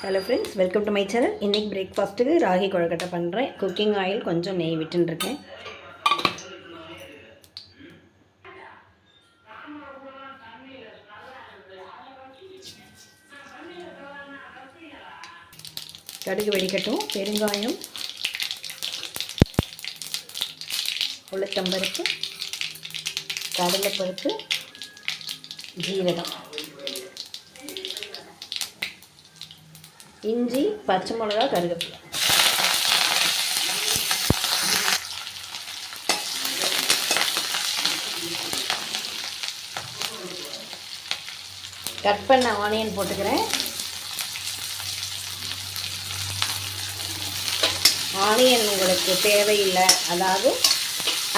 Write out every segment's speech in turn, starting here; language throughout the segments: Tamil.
Hello friends welcome to my channel இன்றைக்கி பிரேக்ஃபாஸ்ட்டுக்கு ராகி கொழுக்கட்டை பண்ணுறேன் குக்கிங் ஆயில் கொஞ்சம் நெய் விட்டுருக்கேன் கடுகு வெடிக்கட்டும் பெருங்காயம் உளுத்தம்பருப்பு கடலைப்பருப்பு ஜீரகம். இஞ்சி பச்சை மிளகா கருவேப்பிலை கட் பண்ண ஆனியன் போட்டுக்கிறேன். ஆனியன் உங்களுக்கு தேவையில்லை அதாவது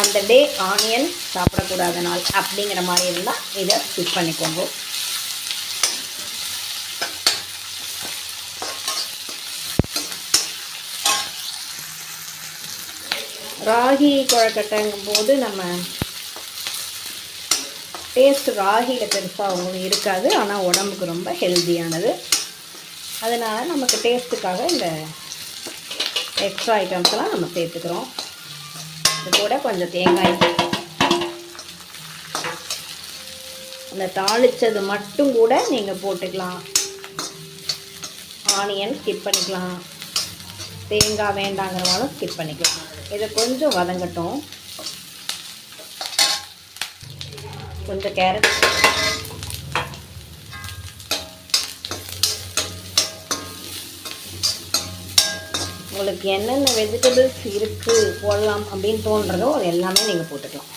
அந்த டே ஆனியன் சாப்பிடக்கூடாத நாள் அப்படிங்கிற மாதிரி இருந்தால் இதை ஸ்கிப் பண்ணிக்கோங்க. ராகி குழக்கட்டைங்கும் போது நம்ம டேஸ்ட் ராகியில் பெருசாக ஒன்றும் இருக்காது ஆனால் உடம்புக்கு ரொம்ப ஹெல்த்தியானது அதனால் நமக்கு டேஸ்ட்டுக்காக இந்த எக்ஸ்ட்ரா ஐட்டம்ஸ்லாம் நம்ம சேர்த்துக்கிறோம். இது கூட கொஞ்சம் தேங்காய். அந்த தாளித்தது மட்டும் கூட நீங்கள் போட்டுக்கலாம். ஆனியன் ஸ்கிப் பண்ணிக்கலாம். தேங்காய் வேண்டாங்கிறனாலும் ஸ்கிப் பண்ணிக்கலாம். இதை கொஞ்சம் வதங்கட்டும். கொஞ்சம் கேரட் உங்களுக்கு என்னென்ன வெஜிடபிள்ஸ் இருக்குது போடலாம் அப்படின்னு தோன்றதோ அது எல்லாமே நீங்கள் போட்டுக்கலாம்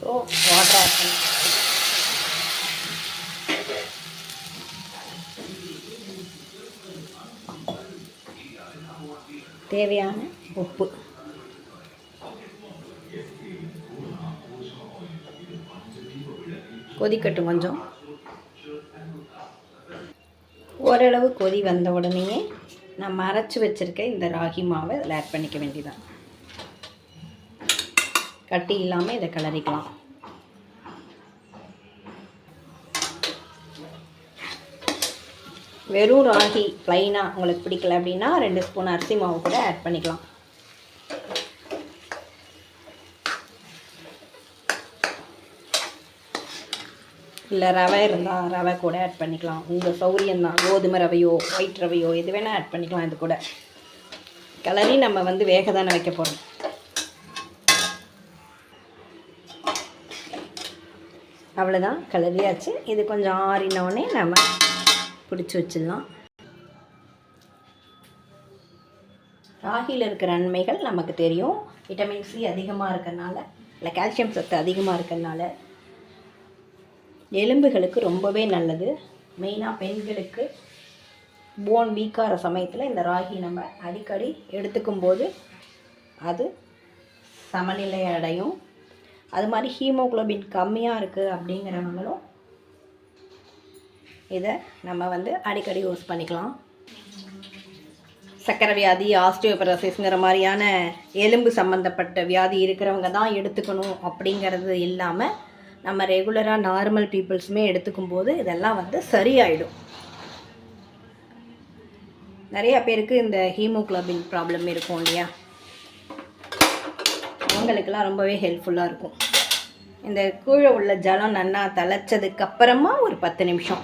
ஸோ வாட்டர் ஆட் பண்ணி தேவையான உப்பு. கொதிக்கட்டும் கொஞ்சம். ஓரளவு கொதி வந்த உடனேயே நம்ம அரைச்சி வச்சுருக்க இந்த ராகி மாவை இதில் ஆட் பண்ணிக்க வேண்டியதான் கட்டி இல்லாமல் இதை கிளறிக்கலாம். வெறும் ராகி ப்ளைனாக உங்களுக்கு பிடிக்கல அப்படின்னா ரெண்டு ஸ்பூன் அரிசி மாவு கூட ஆட் பண்ணிக்கலாம். இல்லை ரவை இருந்தால் ரவை கூட ஆட் பண்ணிக்கலாம். உங்கள் சௌரியம் தான். கோதுமை ரவையோ ஒயிட் ரவையோ எது வேணால் ஆட் பண்ணிக்கலாம் இது கூட. கலரி நம்ம வந்து வேக தானே வைக்க போகிறோம் அவ்வளோதான் கலரியாச்சு இது கொஞ்சம் ஆறினோடனே நம்ம பிடிச்சி வச்சிடலாம். ராகியில் இருக்கிற நன்மைகள் நமக்கு தெரியும். விட்டமின் சி அதிகமாக இருக்கிறனால இல்லை கால்சியம் சத்து அதிகமாக இருக்கிறனால எலும்புகளுக்கு ரொம்பவே நல்லது. மெயினாக பெண்களுக்கு போன் வீக்காகிற சமயத்தில் இந்த ராகி நம்ம அடிக்கடி எடுத்துக்கும் போது அது சமநிலை அடையும் அது மாதிரி ஹீமோகுளோபின் கம்மியாக இருக்குது அப்படிங்கிறவங்களும் இதை நம்ம வந்து அடிக்கடி யூஸ் பண்ணிக்கலாம். சக்கரை வியாதி ஆஸ்டியோபரோசிஸ்ங்கிற மாதிரியான எலும்பு சம்மந்தப்பட்ட வியாதி இருக்கிறவங்க தான் எடுத்துக்கணும் அப்படிங்கிறது இல்லாமல் நம்ம ரெகுலராக நார்மல் பீப்புள்ஸுமே எடுத்துக்கும் போது இதெல்லாம் வந்து சரியாயிடும். நிறைய பேருக்கு இந்த ஹீமோக்ளோபின் ப்ராப்ளம் இருக்கும் இல்லையா? அவங்களுக்கெல்லாம் ரொம்பவே ஹெல்ப்ஃபுல்லாக இருக்கும். இந்த கீழே உள்ள ஜலம் நன்னா தலைச்சதுக்கப்புறமா ஒரு பத்து நிமிஷம்.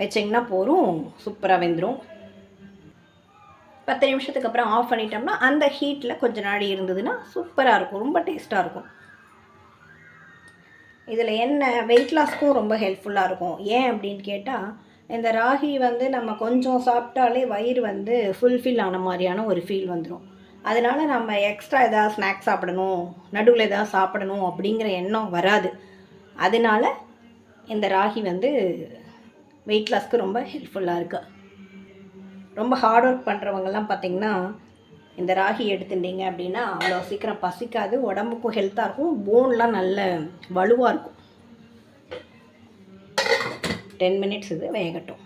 வச்சிங்கன்னா போரும் சூப்பராக வெந்துடும் பத்து நிமிஷத்துக்கு அப்புறம் ஆஃப் பண்ணிட்டோம்னா அந்த ஹீட்டில் கொஞ்ச நாள் இருந்ததுன்னா சூப்பராக இருக்கும் ரொம்ப டேஸ்ட்டாக இருக்கும். இதில் என்ன வெயிட் லாஸ்க்கும் ரொம்ப ஹெல்ப்ஃபுல்லாக இருக்கும். ஏன் அப்படின்னு கேட்டால் இந்த ராகி வந்து நம்ம கொஞ்சம் சாப்பிட்டாலே வயிறு வந்து ஃபுல்ஃபில் ஆன மாதிரியான ஒரு ஃபீல் வந்துடும் அதனால் நம்ம எக்ஸ்ட்ரா எதாவது ஸ்நாக்ஸ் சாப்பிடணும் நடுவில் எதாவது சாப்பிடணும் அப்படிங்கிற எண்ணம் வராது. அதனால இந்த ராகி வந்து வெயிட் லாஸ்க்கு ரொம்ப ஹெல்ப்ஃபுல்லாக இருக்குது ரொம்ப ஹார்ட் ஒர்க் பண்ணுறவங்கெல்லாம் பார்த்திங்கன்னா இந்த ராகி எடுத்துட்டீங்க அப்படின்னா அவ்வளோ சீக்கிரம் பசிக்காது உடம்புக்கும் ஹெல்த்தாக இருக்கும் போன்லாம் நல்ல வலுவாக இருக்கும். டென் மினிட்ஸ் இது வேகட்டும்.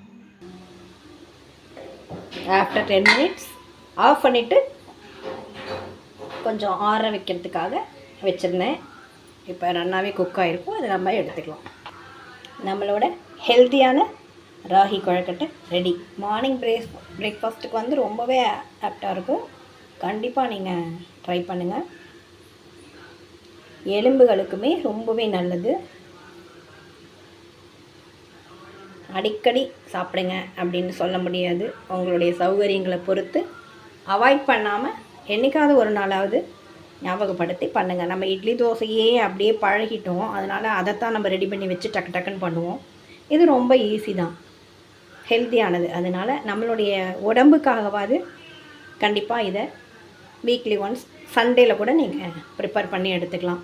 ஆஃப்டர் டென் மினிட்ஸ் ஆஃப் பண்ணிவிட்டு கொஞ்சம் ஆற வைக்கிறதுக்காக வச்சுருந்தேன். இப்போ நல்லாவே குக் ஆகிருக்கும் அதை நம்ம எடுத்துக்கலாம். நம்மளோட ஹெல்த்தியான ragi kozhukattai ready morning break பிரேக்ஃபாஸ்ட்டுக்கு வந்து ரொம்பவே ஆப்டாக இருக்கும். கண்டிப்பாக நீங்கள் ட்ரை பண்ணுங்கள் எலும்புகளுக்குமே ரொம்பவே நல்லது. அடிக்கடி சாப்பிடுங்க அப்படின்னு சொல்ல முடியாது. உங்களுடைய சௌகரியங்களை பொறுத்து அவாய்ட் பண்ணாமல் என்றைக்காவது ஒரு நாளாவது ஞாபகப்படுத்தி பண்ணுங்கள் நம்ம இட்லி தோசையே அப்படியே பழகிட்டோம். அதனால் அதைத்தான் நம்ம ரெடி பண்ணி வச்சு டக்கு டக்குன்னு பண்ணுவோம். இது ரொம்ப ஈஸி தான். ஹெல்த்தியானது அதனால் நம்மளுடைய உடம்புக்காகவாது கண்டிப்பாக இதை வீக்லி ஒன்ஸ் சண்டேல கூட நீங்கள் ப்ரிப்பேர் பண்ணி எடுத்துக்கலாம்.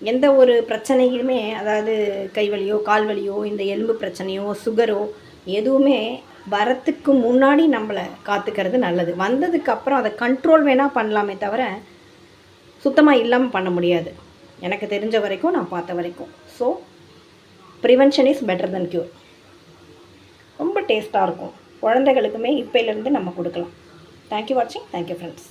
எந்த ஒரு பிரச்சனையுமே அதாவது கை வலியோ கால் வலியோ இந்த எலும்பு பிரச்சனையோ சுகரோ எதுவுமே வரத்துக்கு முன்னாடி நம்மளை காத்துக்கிறது நல்லது. வந்ததுக்கப்புறம் அதை கண்ட்ரோல் வேணால் பண்ணலாமே தவிர சுத்தமாக இல்லாமல் பண்ண முடியாது. எனக்கு தெரிஞ்ச வரைக்கும் நான் பார்த்த வரைக்கும். So prevention is better than cure டேஸ்ட்டாக இருக்கும். குழந்தைகளுக்குமே இப்போலேருந்து நம்ம கொடுக்கலாம். தேங்க்யூ வாட்சிங் தேங்க்யூ ஃப்ரெண்ட்ஸ்